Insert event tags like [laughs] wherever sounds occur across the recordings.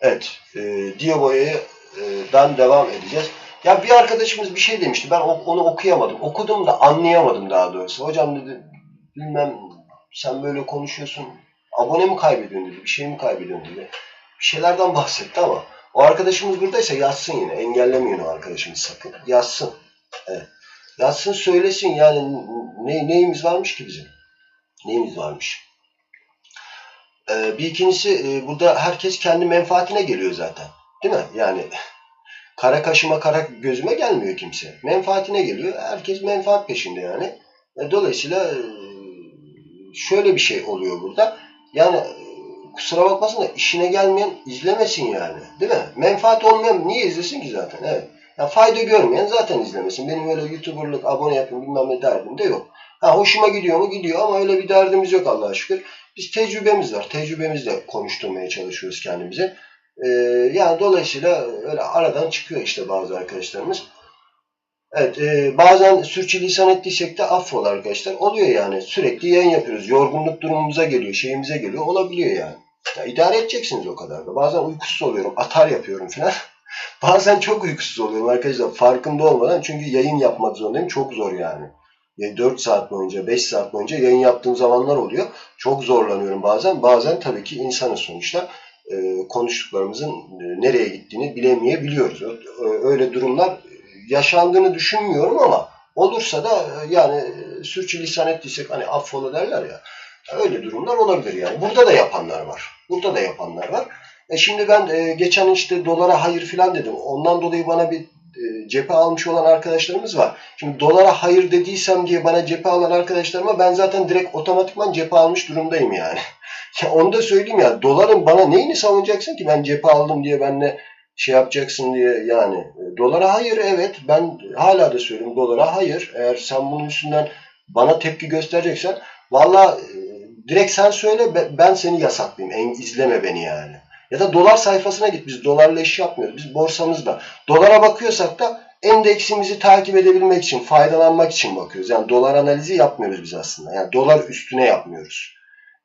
Evet. E, Dioboya'dan devam edeceğiz. Ya bir arkadaşımız bir şey demişti. Ben onu okuyamadım. Okudum da anlayamadım daha doğrusu. Hocam dedi bilmem sen böyle konuşuyorsun. Abone mi kaybediyorsun dedi. Bir şey mi kaybediyorsun dedi. Bir şeylerden bahsetti ama o arkadaşımız buradaysa yazsın yine. Engellemeyin o arkadaşımız sakın. Yazsın. Evet. Yazsın söylesin yani ne, neyimiz varmış ki bizim? Neyimiz varmış? Ee, bir ikincisi e, burada herkes kendi menfaatine geliyor zaten. Değil mi? Yani kara kaşıma kara gözüme gelmiyor kimse. Menfaatine geliyor. Herkes menfaat peşinde yani. E, dolayısıyla e, şöyle bir şey oluyor burada. Yani kusura bakmasın da işine gelmeyen izlemesin yani. Değil mi? Menfaat olmayan niye izlesin ki zaten? Evet. Ya fayda görmeyen zaten izlemesin. Benim öyle YouTuber'lık, abone yapayım bilmem ne derdim de yok. Ha hoşuma gidiyor mu? Gidiyor ama öyle bir derdimiz yok Allah'a şükür. Biz tecrübemiz var. Tecrübemizle konuşturmaya çalışıyoruz kendimizi. Ee, yani dolayısıyla öyle aradan çıkıyor işte bazı arkadaşlarımız. Evet, e, bazen sürçülisan ettiysek de affola arkadaşlar. Oluyor yani. Sürekli yayın yapıyoruz. Yorgunluk durumumuza geliyor, şeyimize geliyor. Olabiliyor yani. Ya, idare edeceksiniz o kadar da. Bazen uykusuz oluyorum, atar yapıyorum falan. [laughs] bazen çok uykusuz oluyorum arkadaşlar. Farkında olmadan. Çünkü yayın yapmak zorundayım. Çok zor yani. Ya 4 saat boyunca, 5 saat boyunca yayın yaptığım zamanlar oluyor. Çok zorlanıyorum bazen. Bazen tabii ki insanın sonuçta e, konuştuklarımızın e, nereye gittiğini bilemeyebiliyoruz. Ö- Öyle durumlar e, yaşandığını düşünmüyorum ama olursa da e, yani e, sürçülisan ettiysek hani affola derler ya. Öyle durumlar olabilir yani. Burada da yapanlar var. Burada da yapanlar var. E şimdi ben e, geçen işte dolara hayır filan dedim. Ondan dolayı bana bir e, cephe almış olan arkadaşlarımız var. Şimdi dolara hayır dediysem diye bana cephe alan arkadaşlarıma ben zaten direkt otomatikman cephe almış durumdayım yani. [laughs] ya onu da söyleyeyim ya. Doların bana neyini savunacaksın ki ben cephe aldım diye benle şey yapacaksın diye yani. E, Dolara hayır evet ben hala da söylüyorum dolara hayır. Eğer sen bunun üstünden bana tepki göstereceksen valla e, direkt sen söyle be- ben seni yasaklayayım. En, izleme beni yani. Ya da dolar sayfasına git. Biz dolarla iş yapmıyoruz. Biz borsamızda. Dolara bakıyorsak da endeksimizi takip edebilmek için, faydalanmak için bakıyoruz. Yani dolar analizi yapmıyoruz biz aslında. Yani dolar üstüne yapmıyoruz.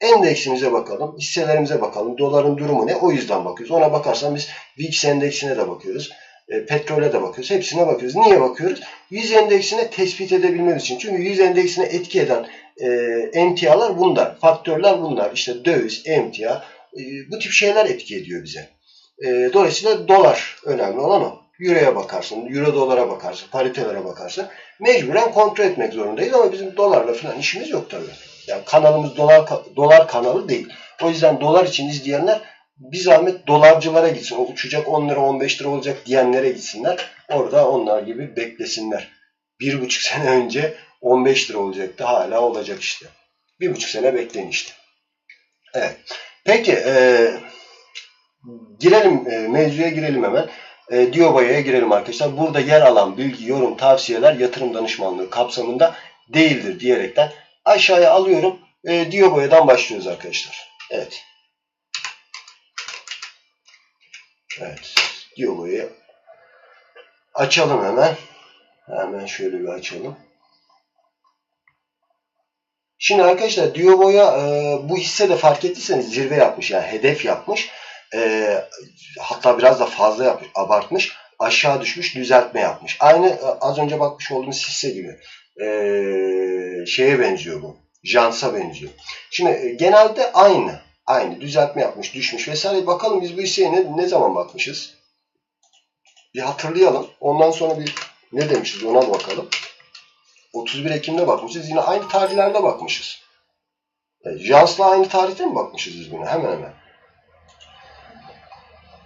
Endeksimize bakalım, hisselerimize bakalım. Doların durumu ne? O yüzden bakıyoruz. Ona bakarsan biz VIX endeksine de bakıyoruz. E, petrole de bakıyoruz. Hepsine bakıyoruz. Niye bakıyoruz? 100 endeksine tespit edebilmemiz için. Çünkü 100 endeksine etki eden e, emtialar bunlar. Faktörler bunlar. İşte döviz, emtia, e, bu tip şeyler etki ediyor bize. E, dolayısıyla dolar önemli olan o. Euro'ya bakarsın, Euro dolara bakarsın, paritelere bakarsın. Mecburen kontrol etmek zorundayız ama bizim dolarla falan işimiz yok tabii. Yani kanalımız dolar dolar kanalı değil. O yüzden dolar için izleyenler bir zahmet dolarcılara gitsin. O uçacak 10 lira 15 lira olacak diyenlere gitsinler. Orada onlar gibi beklesinler. Bir buçuk [laughs] sene önce 15 lira olacaktı. Hala olacak işte. Bir buçuk sene bekleyin işte. Evet. Peki e, girelim e, mevzuya girelim hemen. E, Diobaya'ya girelim arkadaşlar. Burada yer alan bilgi, yorum, tavsiyeler yatırım danışmanlığı kapsamında değildir diyerekten aşağıya alıyorum. E, Diobaya'dan başlıyoruz arkadaşlar. Evet. Evet. Diobaya'yı açalım hemen. Hemen şöyle bir açalım. Şimdi arkadaşlar Dioboya e, bu hisse de fark ettiyseniz zirve yapmış yani hedef yapmış. E, hatta biraz da fazla yapmış, abartmış. Aşağı düşmüş, düzeltme yapmış. Aynı e, az önce bakmış olduğunuz hisse gibi. E, şeye benziyor bu. Jans'a benziyor. Şimdi e, genelde aynı. Aynı. Düzeltme yapmış, düşmüş vesaire. Bakalım biz bu hisseye ne, ne zaman bakmışız? Bir hatırlayalım. Ondan sonra bir ne demişiz ona bakalım. 31 Ekim'de bakmışız. Yine aynı tarihlerde bakmışız. E, Jans'la aynı tarihte mi bakmışız biz buna? Hemen hemen.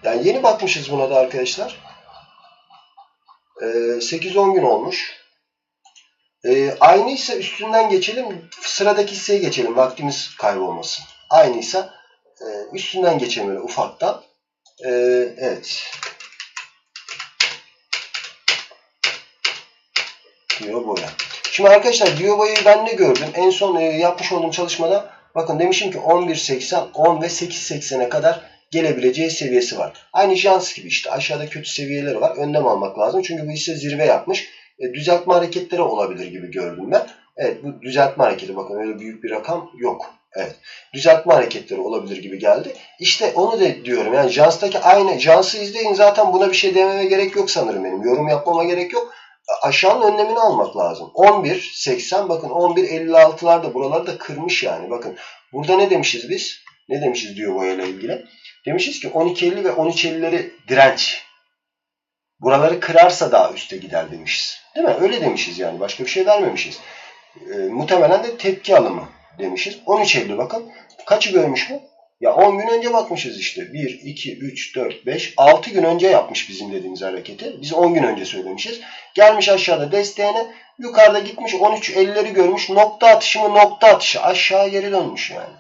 Yani yeni bakmışız buna da arkadaşlar. E, 8-10 gün olmuş. E, aynıysa üstünden geçelim. Sıradaki hisseye geçelim. Vaktimiz kaybolmasın. Aynıysa e, üstünden geçelim öyle ufaktan. E, evet. Diyor böyle. Şimdi arkadaşlar Diobay'ı ben ne gördüm? En son e, yapmış olduğum çalışmada bakın demişim ki 11.80, 10 ve 8.80'e kadar gelebileceği seviyesi var. Aynı Jans gibi işte aşağıda kötü seviyeleri var. Önlem almak lazım. Çünkü bu hisse zirve yapmış. E, düzeltme hareketleri olabilir gibi gördüm ben. Evet bu düzeltme hareketi bakın öyle büyük bir rakam yok. Evet. Düzeltme hareketleri olabilir gibi geldi. İşte onu da diyorum. Yani Jans'taki aynı. Jans'ı izleyin zaten buna bir şey dememe gerek yok sanırım benim. Yorum yapmama gerek yok. Aşağının önlemini almak lazım. 11, 80 bakın 11, 56'lar da buraları da kırmış yani. Bakın burada ne demişiz biz? Ne demişiz diyor boyayla ilgili? Demişiz ki 12.50 ve 13.50'leri direnç. Buraları kırarsa daha üste gider demişiz. Değil mi? Öyle demişiz yani. Başka bir şey vermemişiz. E, muhtemelen de tepki alımı demişiz. 13.50 bakın. Kaçı görmüş bu? Ya 10 gün önce bakmışız işte. 1, 2, 3, 4, 5, 6 gün önce yapmış bizim dediğimiz hareketi. Biz 10 gün önce söylemişiz. Gelmiş aşağıda desteğine. Yukarıda gitmiş 13.50'leri görmüş. Nokta atışı mı nokta atışı. Aşağı geri dönmüş yani.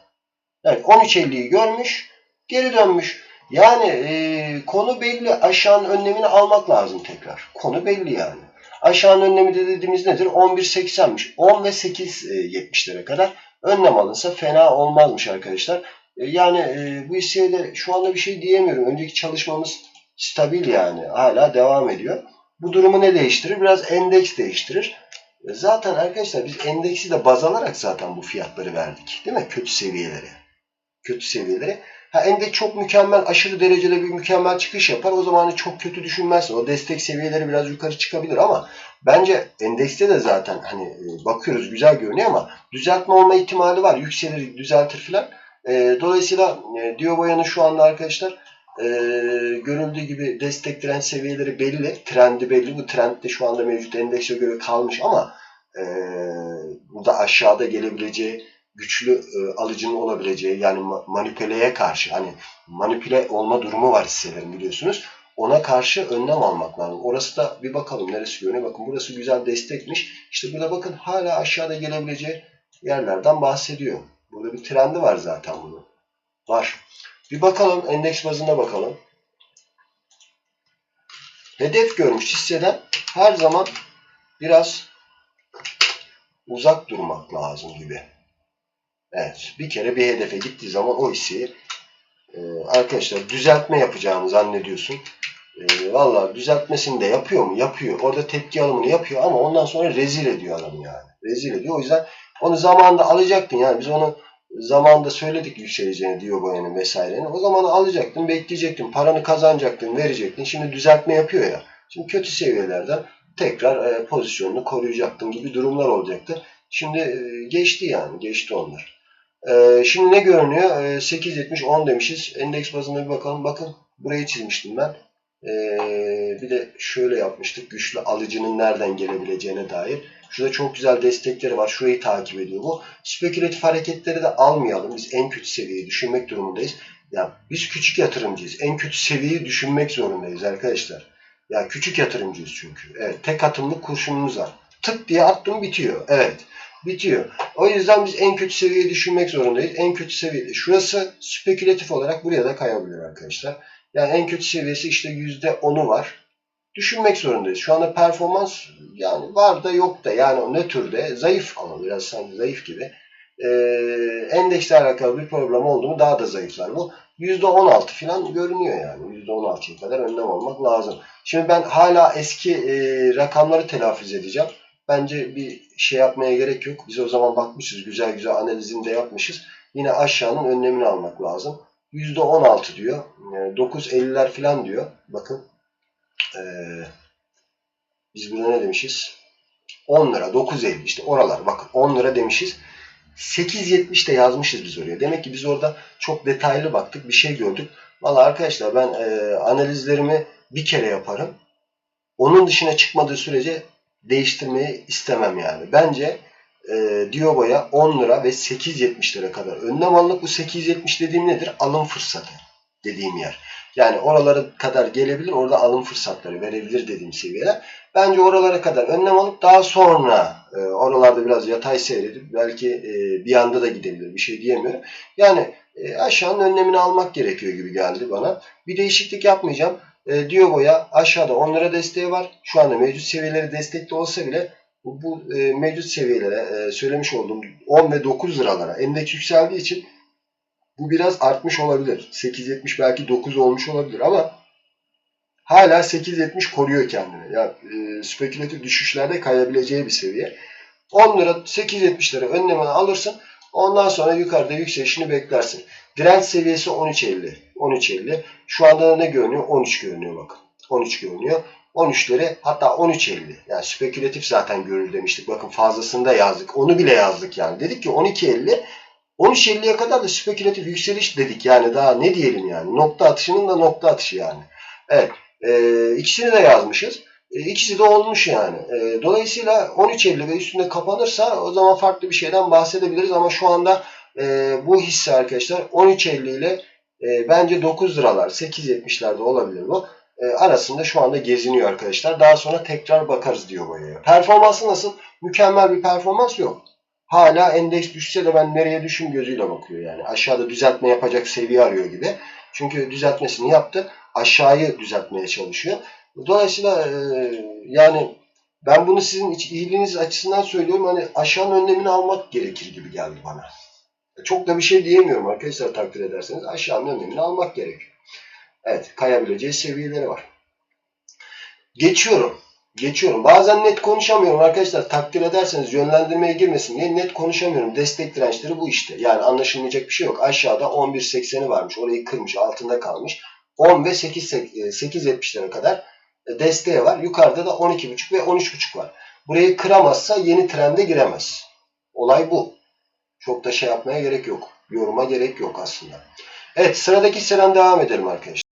Evet 13.50'yi görmüş. Geri dönmüş. Yani e, konu belli. Aşağının önlemini almak lazım tekrar. Konu belli yani. Aşağının önlemi de dediğimiz nedir? 11.80'miş. 10 ve 8.70'lere kadar önlem alınsa fena olmazmış arkadaşlar. E, yani e, bu hisseye şu anda bir şey diyemiyorum. Önceki çalışmamız stabil yani. Hala devam ediyor. Bu durumu ne değiştirir? Biraz endeks değiştirir. E, zaten arkadaşlar biz endeksi de baz alarak zaten bu fiyatları verdik. Değil mi? Kötü seviyeleri. Kötü seviyeleri. Ha endeks çok mükemmel, aşırı derecede bir mükemmel çıkış yapar. O zaman hani çok kötü düşünmezsin. O destek seviyeleri biraz yukarı çıkabilir ama bence endekste de zaten hani bakıyoruz güzel görünüyor ama düzeltme olma ihtimali var. Yükselir, düzeltir filan. E, dolayısıyla e, Dioboya'nın şu anda arkadaşlar e, görüldüğü gibi destek direnç seviyeleri belli. Trendi belli. Bu trend de şu anda mevcut endekse göre kalmış ama e, burada aşağıda gelebileceği güçlü e, alıcının olabileceği yani manipüleye karşı hani manipüle olma durumu var hisselerin biliyorsunuz. Ona karşı önlem almak lazım. Orası da bir bakalım neresi görünüyor. Bakın burası güzel destekmiş. İşte burada bakın hala aşağıda gelebileceği yerlerden bahsediyor. Burada bir trendi var zaten bunun. Var. Bir bakalım endeks bazında bakalım. Hedef görmüş hisseden her zaman biraz uzak durmak lazım gibi. Evet. Bir kere bir hedefe gittiği zaman o hisseyi e, arkadaşlar düzeltme yapacağını zannediyorsun. E, Valla düzeltmesini de yapıyor mu? Yapıyor. Orada tepki alımını yapıyor ama ondan sonra rezil ediyor adamı yani. Rezil ediyor. O yüzden onu zamanında alacaktın. Yani biz onu zamanında söyledik yükseleceğini diyor boyanın vesairenin. O zaman alacaktın, bekleyecektin, paranı kazanacaktın, verecektin. Şimdi düzeltme yapıyor ya. Şimdi kötü seviyelerden tekrar e, pozisyonunu koruyacaktın gibi durumlar olacaktı. Şimdi e, geçti yani, geçti onlar. E, şimdi ne görünüyor? E, 8.70, 10 demişiz. Endeks bazında bir bakalım. Bakın burayı çizmiştim ben. E, bir de şöyle yapmıştık. Güçlü alıcının nereden gelebileceğine dair. Şurada çok güzel destekleri var. Şurayı takip ediyor bu. Spekülatif hareketleri de almayalım. Biz en kötü seviyeyi düşünmek durumundayız. Ya biz küçük yatırımcıyız. En kötü seviyeyi düşünmek zorundayız arkadaşlar. Ya küçük yatırımcıyız çünkü. Evet, tek atımlık kurşunumuz var. Tık diye attım bitiyor. Evet. Bitiyor. O yüzden biz en kötü seviyeyi düşünmek zorundayız. En kötü seviye. Şurası spekülatif olarak buraya da kayabilir arkadaşlar. Yani en kötü seviyesi işte %10'u var düşünmek zorundayız. Şu anda performans yani var da yok da yani ne türde zayıf ama biraz sanki zayıf gibi. Ee, endeksle alakalı bir problem oldu mu daha da zayıflar bu. %16 falan görünüyor yani. %16'ya kadar önlem almak lazım. Şimdi ben hala eski e, rakamları telaffuz edeceğim. Bence bir şey yapmaya gerek yok. Biz o zaman bakmışız. Güzel güzel analizini de yapmışız. Yine aşağının önlemini almak lazım. %16 diyor. Yani 9.50'ler falan diyor. Bakın ee, biz burada ne demişiz? 10 lira, 9.50 işte oralar. Bakın 10 lira demişiz. 8.70 de yazmışız biz oraya. Demek ki biz orada çok detaylı baktık. Bir şey gördük. Valla arkadaşlar ben e, analizlerimi bir kere yaparım. Onun dışına çıkmadığı sürece değiştirmeyi istemem yani. Bence e, Diobo'ya 10 lira ve 8.70 lira kadar önlem alınıp bu 8.70 dediğim nedir? Alım fırsatı dediğim yer. Yani oralara kadar gelebilir, orada alım fırsatları verebilir dediğim seviyeler. Bence oralara kadar önlem alıp daha sonra e, oralarda biraz yatay seyredip belki e, bir anda da gidebilir. Bir şey diyemiyorum. Yani e, aşağının önlemini almak gerekiyor gibi geldi bana. Bir değişiklik yapmayacağım. E, Diogo'ya aşağıda 10 lira desteği var. Şu anda mevcut seviyeleri destekli olsa bile bu, bu e, mevcut seviyelere e, söylemiş olduğum 10 ve 9 liralara endeks yükseldiği için bu biraz artmış olabilir. 8.70 belki 9 olmuş olabilir ama hala 8.70 koruyor kendini. Yani e, spekülatif düşüşlerde kayabileceği bir seviye. 10 lira 8.70 lira önlemini alırsın. Ondan sonra yukarıda yükselişini beklersin. Direnç seviyesi 13.50. 13.50. Şu anda ne görünüyor? 13 görünüyor bakın. 13 görünüyor. 13'leri hatta 13.50. Yani spekülatif zaten görür demiştik. Bakın fazlasını da yazdık. Onu bile yazdık yani. Dedik ki 12.50 13.50'ye kadar da spekülatif yükseliş dedik. Yani daha ne diyelim yani. Nokta atışının da nokta atışı yani. Evet. E, ikisini de yazmışız. E, ikisi de olmuş yani. E, dolayısıyla 13.50 ve üstünde kapanırsa o zaman farklı bir şeyden bahsedebiliriz. Ama şu anda e, bu hisse arkadaşlar 13.50 ile e, bence 9 liralar 8.70'lerde olabilir bu. E, arasında şu anda geziniyor arkadaşlar. Daha sonra tekrar bakarız diyor boyaya. Performansı nasıl? Mükemmel bir performans yok. Hala endeks düşse de ben nereye düşüm gözüyle bakıyor yani. Aşağıda düzeltme yapacak seviye arıyor gibi. Çünkü düzeltmesini yaptı. Aşağıyı düzeltmeye çalışıyor. Dolayısıyla e, yani ben bunu sizin iyiliğiniz açısından söylüyorum. Hani aşağının önlemini almak gerekir gibi geldi bana. Çok da bir şey diyemiyorum arkadaşlar takdir ederseniz. Aşağının önlemini almak gerekiyor. Evet kayabileceği seviyeleri var. Geçiyorum. Geçiyorum. Bazen net konuşamıyorum arkadaşlar. Takdir ederseniz yönlendirmeye girmesin diye net konuşamıyorum. Destek dirençleri bu işte. Yani anlaşılmayacak bir şey yok. Aşağıda 11.80'i varmış. Orayı kırmış. Altında kalmış. 10 ve 8 8.70'lere kadar e, desteği var. Yukarıda da 12.5 ve 13.5 var. Burayı kıramazsa yeni trende giremez. Olay bu. Çok da şey yapmaya gerek yok. Yoruma gerek yok aslında. Evet sıradaki hisseden devam edelim arkadaşlar.